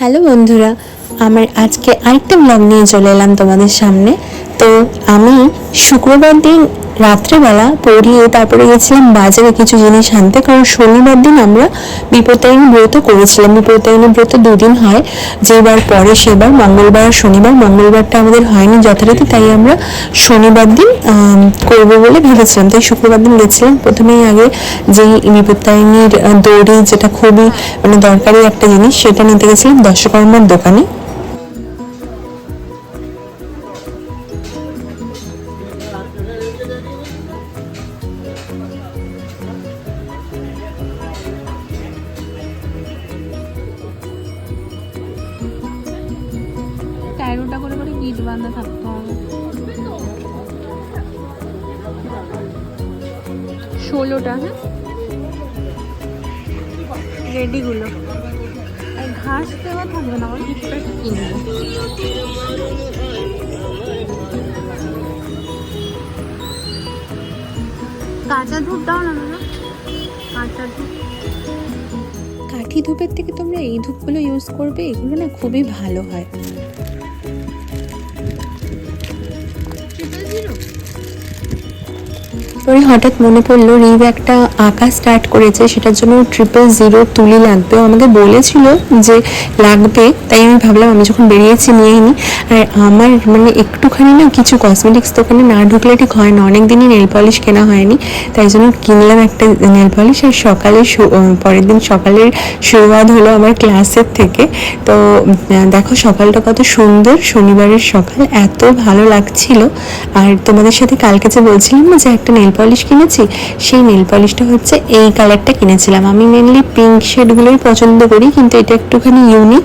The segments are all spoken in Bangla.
হ্যালো বন্ধুরা আমার আজকে আরেকটা ব্লগ নিয়ে চলে এলাম তোমাদের সামনে। তো আমি শুক্রবার দিন রাত্রেবেলা পড়িয়ে তারপরে গেছিলাম বাজারে কিছু জিনিস আনতে কারণ শনিবার দিন আমরা বিপত্তারিণী ব্রত করেছিলাম। বিপত্তারিণী ব্রত দুদিন হয় যেবার পরে সেবার মঙ্গলবার আর শনিবার। মঙ্গলবারটা আমাদের হয়নি যথারীতি তাই আমরা শনিবার দিন করব বলে ভেবেছিলাম। তাই শুক্রবার দিন গেছিলাম। প্রথমেই আগে যেই বিপত্তারিণীর আহ, দড়ি যেটা খুবই মানে দরকারি একটা জিনিস সেটা নিতে গেছিলাম দশকর্মার দোকানে। তেরোটা করে করে গিট বাঁধা থাকতে হবে। ষোলোটা হ্যাঁ? রেডিগুলো আর ঘাস দেওয়া থাকবে না আমার কিছুটা কিনবো কাঁচা ধূপ দাও না কাঁচা ধূপ। কাঠি ধূপের থেকে তোমরা এই ধূপগুলো ইউজ করবে এগুলো না খুবই ভালো হয়। পরে হঠাৎ মনে পড়ল রিভ একটা আঁকা স্টার্ট করেছে, সেটার জন্য ট্রিপল জিরো তুলি লাগবে। আমাকে বলেছিল যে লাগবে, তাই আমি ভাবলাম আমি যখন বেরিয়েছি নিয়েই নি। আর আমার মানে একটুখানি না কিছু কসমেটিক্স দোকানে না ঢুকলে ঠিক হয় না অনেক দিনই নেল পলিশ কেনা হয়নি। তাই জন্য কিনলাম একটা নেল পলিশ আর সকালে পরের দিন সকালের শুরুয়াত হলো আমার ক্লাসের থেকে। তো দেখো সকালটা কত সুন্দর, শনিবারের সকাল, এত ভালো লাগছিল। আর তোমাদের সাথে কালকে যে বলছিলাম না যে একটা নেল পলিশ কিনেছি, সেই নেল পলিশটা হচ্ছে এই কালারটা কিনেছিলাম। আমি মেনলি পিঙ্ক শেডগুলোই পছন্দ করি, কিন্তু এটা একটুখানি ইউনিক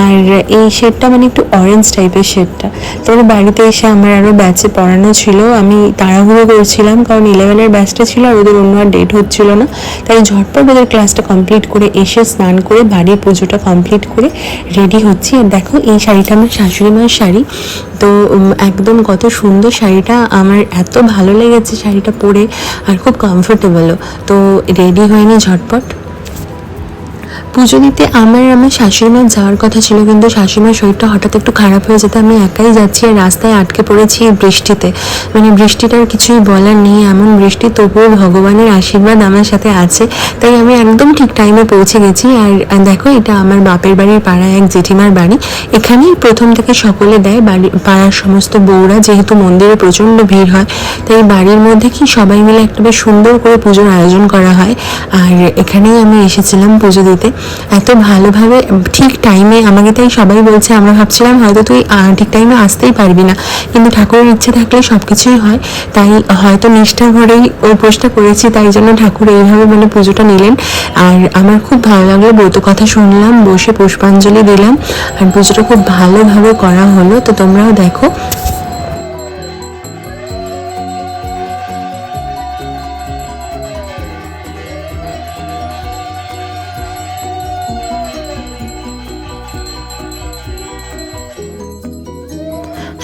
আর এই শেডটা মানে একটু অরেঞ্জ টাইপের শেডটা তারপরে বাড়িতে এসে আমার আরও ব্যাচে পড়ানো ছিল, আমি তাড়াহুড়ো করছিলাম, কারণ ইলেভেনের ব্যাচটা ছিল আর ওদের অন্য আর ডেট হচ্ছিল না। তাই ঝটপট ওদের ক্লাসটা কমপ্লিট করে এসে স্নান করে, বাড়ির পুজোটা কমপ্লিট করে রেডি হচ্ছি। আর দেখো, এই শাড়িটা আমার শাশুড়ি মায়ের শাড়ি। তো একদম কত সুন্দর শাড়িটা। আমার এত ভালো লেগেছে শাড়িটা পরে আর খুব কমফোর্টেবলও তো রেডি হয়নি ঝটপট। পুজো দিতে আমার আমার শাশুড়িমার যাওয়ার কথা ছিল, কিন্তু শাশুড়িমার শরীরটা হঠাৎ একটু খারাপ হয়ে যেতে আমি একাই যাচ্ছি আর রাস্তায় আটকে পড়েছি বৃষ্টিতে। মানে বৃষ্টিটার কিছুই বলার নেই, এমন বৃষ্টি তবুও ভগবানের আশীর্বাদ আমার সাথে আছে। তাই আমি একদম ঠিক টাইমে পৌঁছে গেছি আর আর দেখো এটা আমার বাপের বাড়ির পাড়ায় এক জেঠিমার বাড়ি। এখানেই প্রথম থেকে সকলে দেয় বাড়ি, পাড়ার সমস্ত বউরা, যেহেতু মন্দিরে প্রচণ্ড ভিড় হয়। তাই বাড়ির মধ্যে কি সবাই মিলে একটা বেশ সুন্দর করে পুজোর আয়োজন করা হয়। আর এখানেই আমি এসেছিলাম পুজো দিতে। এত ভালোভাবে ঠিক টাইমে আমাকে তাই সবাই বলছে, আমরা ভাবছিলাম হয়তো তুই ঠিক টাইমে আসতেই পারবি না। কিন্তু ঠাকুরের ইচ্ছে থাকলে সব কিছুই হয়। তাই হয়তো নিষ্ঠা ঘরেই ওই পোস্টটা করেছি, তাই জন্য ঠাকুর এইভাবে মানে পুজোটা নিলেন। আর আমার খুব ভালো লাগল, ব্রত কথা শুনলাম, বসে পুষ্পাঞ্জলি দিলাম। আর পুজোটা খুব ভালোভাবে করা হলো, তো তোমরাও দেখো।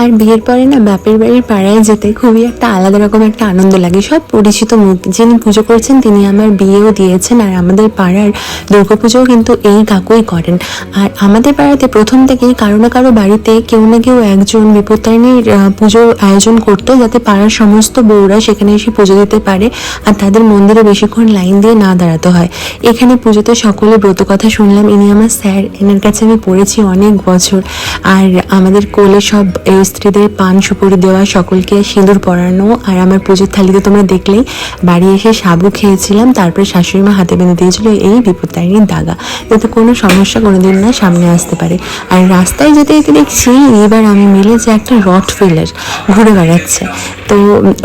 আর বিয়ের পরে না বাপের বাড়ির পাড়ায় যেতে খুবই একটা আলাদা রকম একটা আনন্দ লাগে। সব পরিচিত মুখ যিনি পুজো করছেন তিনি আমার বিয়েও দিয়েছেন আর আমাদের পাড়ার দুর্গাপুজোও কিন্তু এই কাকুই করেন। আর আমাদের পাড়াতে প্রথম থেকেই কারও না কারও বাড়িতে কেউ না কেউ একজন বিপত্তারিণীর পুজোর আয়োজন করতো যাতে পাড়ার সমস্ত বউরা সেখানে এসে পুজো দিতে পারে আর তাদের মন্দিরে বেশিক্ষণ লাইন দিয়ে না দাঁড়াতে হয়। এখানে পুজোতে সকলে ব্রত কথা শুনলাম। ইনি আমার স্যার, এনার কাছে আমি পড়েছি অনেক বছর। আর আমাদের কোলে সব স্ত্রীদের পান সুপুরি দেওয়া, সকলকে সিঁদুর পরানো আর আমার পুজোর থালিতে তোমরা দেখলেই বাড়ি এসে সাবু খেয়েছিলাম, তারপরে শাশুড়ি মা হাতে বেঁধে দিয়েছিল এই বিপত্তারিণীর দাগা। যাতে কোনো সমস্যা কোনোদিন না সামনে আসতে পারে। আর রাস্তায় যেতে যেতে দেখছি এবার আমি মিলে যে একটা রট ফিলার ঘুরে বেড়াচ্ছে। তো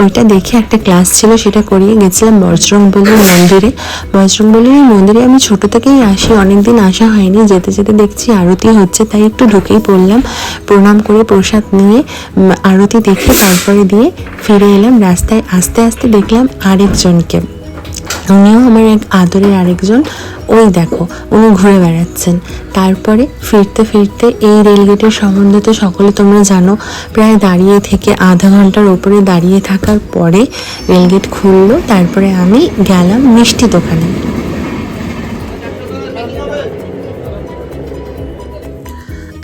ওইটা দেখে একটা ক্লাস ছিল, সেটা করিয়ে গেছিলাম বজরংবলীর মন্দিরে। বজরংবলীর মন্দিরে আমি ছোট থেকেই আসি, অনেকদিন আসা হয়নি। যেতে যেতে দেখছি আরতি হচ্ছে, তাই একটু ঢুকেই পড়লাম। প্রণাম করে প্রসাদ নিয়ে উম, আরতি দেখে তারপরে দিয়ে ফিরে এলাম রাস্তায়। আস্তে আস্তে দেখলাম আরেকজনকে। উনিও আমার এক আদরের আরেকজন। ওই দেখো উনি ঘুরে বেড়াচ্ছেন। তারপরে ফিরতে ফিরতে এই রেলগেটের সম্বন্ধে তো সকলে তোমরা জানো প্রায় দাঁড়িয়ে থেকে আধা ঘণ্টার ওপরে দাঁড়িয়ে থাকার পরে রেলগেট খুললো। তারপরে আমি গেলাম মিষ্টি দোকানে।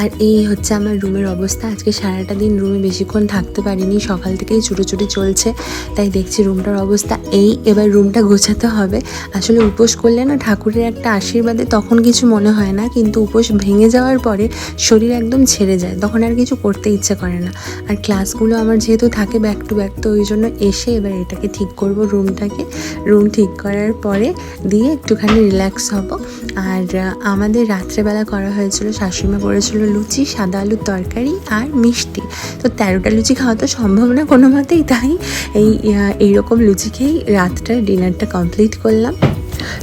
আর এই হচ্ছে আমার রুমের অবস্থা। আজকে সারাটা দিন রুমে বেশিক্ষণ থাকতে পারিনি। সকাল থেকেই ছুটোছুটি চলছে, তাই দেখছি রুমটার অবস্থা এই। এবার রুমটা গোছাতে হবে। আসলে উপোস করলে না ঠাকুরের একটা আশীর্বাদে তখন কিছু মনে হয় না, কিন্তু উপোস ভেঙে যাওয়ার পরে শরীর একদম ছেড়ে যায়। তখন আর কিছু করতে ইচ্ছে করে না। আর ক্লাসগুলো আমার যেহেতু থাকে ব্যাক টু ব্যাক তো ওই জন্য এসে এবার এটাকে ঠিক করব রুমটাকে। রুম ঠিক করার পরে দিয়ে একটুখানি রিল্যাক্স হব। আর আমাদের রাত্রেবেলা করা হয়েছিল, শাশুড়িমা করেছিল লুচি, সাদা আলুর তরকারি আর মিষ্টি। তো তেরোটা লুচি খাওয়া তো সম্ভব না কোনো মতেই, তাই এই এইরকম লুচি খেয়েই রাতটা, ডিনারটা কমপ্লিট করলাম।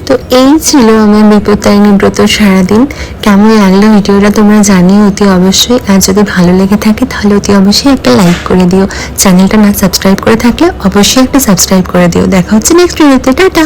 তো এই ছিল আমার বিপত্তারিণী ব্রত সারাদিন। কেমন লাগল ভিডিওটা তোমরা জানিও অতি অবশ্যই। আর যদি ভালো লেগে থাকে, তাহলে অতি অবশ্যই একটা লাইক করে দিও। চ্যানেলটা না সাবস্ক্রাইব করে থাকলে অবশ্যই একটা সাবস্ক্রাইব করে দিও। দেখা হচ্ছে নেক্সট ভিডিওতে টাটা!